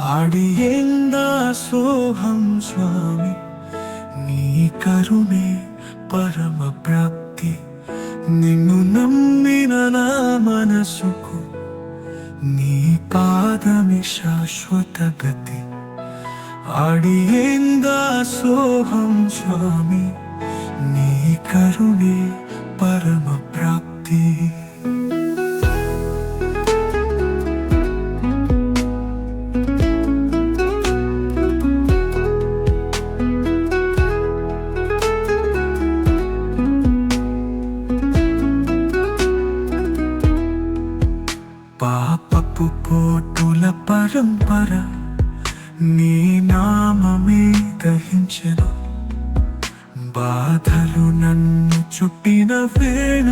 అడియందా సోహం స్వామి? నీ కరుణే పరమ ప్రాప్తి. నిన్ను నమ్మిన నా మనసుకు నీ పాదమి శాశ్వత గతి. అడియందా సోహం స్వామి? నీ కరుణే పరంపర నీ నామమే దహించను. బాధలు నన్ను చుట్టిన వేళ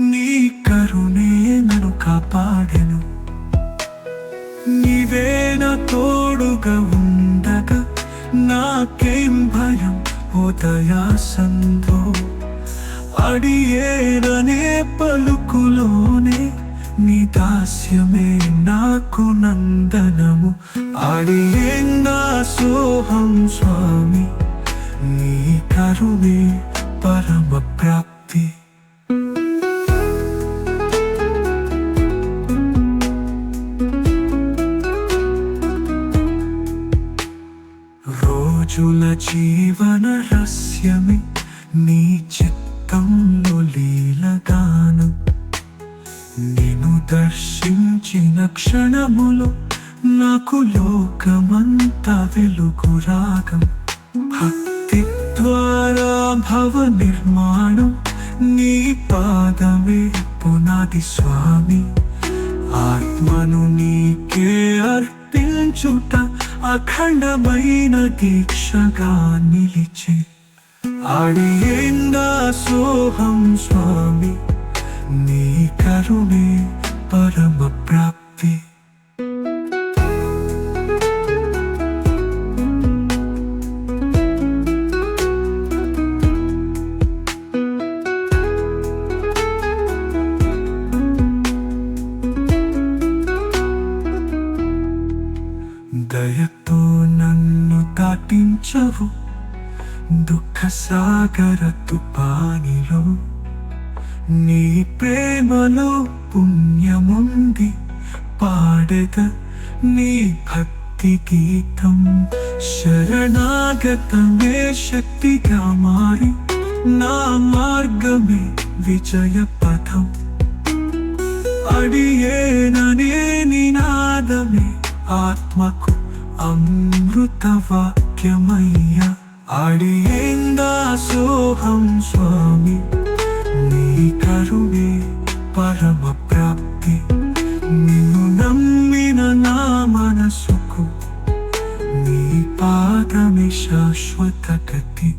నీ కరుణే నన్ను కాపాడెను. నీవేన తోడుగా ఉండగా నాకేం భయం ఉదయా సందో అడియేననే పలుకులోనే దాస్యమే నాకు నందనము. అడియేందా సోహం స్వామి నీ కరుణే పరమ ప్రాప్తి. రోజుల జీవన రహస్యమే నీ చిత్తంలో క్షణములో నాకు లోకమంతా వెలుగు రాగం. భక్తి ద్వారా భవ నిర్మాణం నీ పాదమే పునాది స్వామి. ఆత్మను నీకే అర్పించుట అఖండమైన దీక్షగా నిలిచి. అడియందా సోహం స్వామి నీ కరుణే పరమ ప్రాప్తి. దయతో నన్ను దాటించవు. దుఃఖ సాగర తుపానిలో నీ ప్రేమలో పుణ్యముంది. పాడెద నీ భక్తి గీతం శరణాగతమే శక్తిగా మారి నా మార్గమే విజయ పథం. అడియేననే నినాదమే ఆత్మకు అమృత వాక్యమయ్య. అడియేందా సోహం స్వామి? నీ పాదమే శాశ్వత గతి.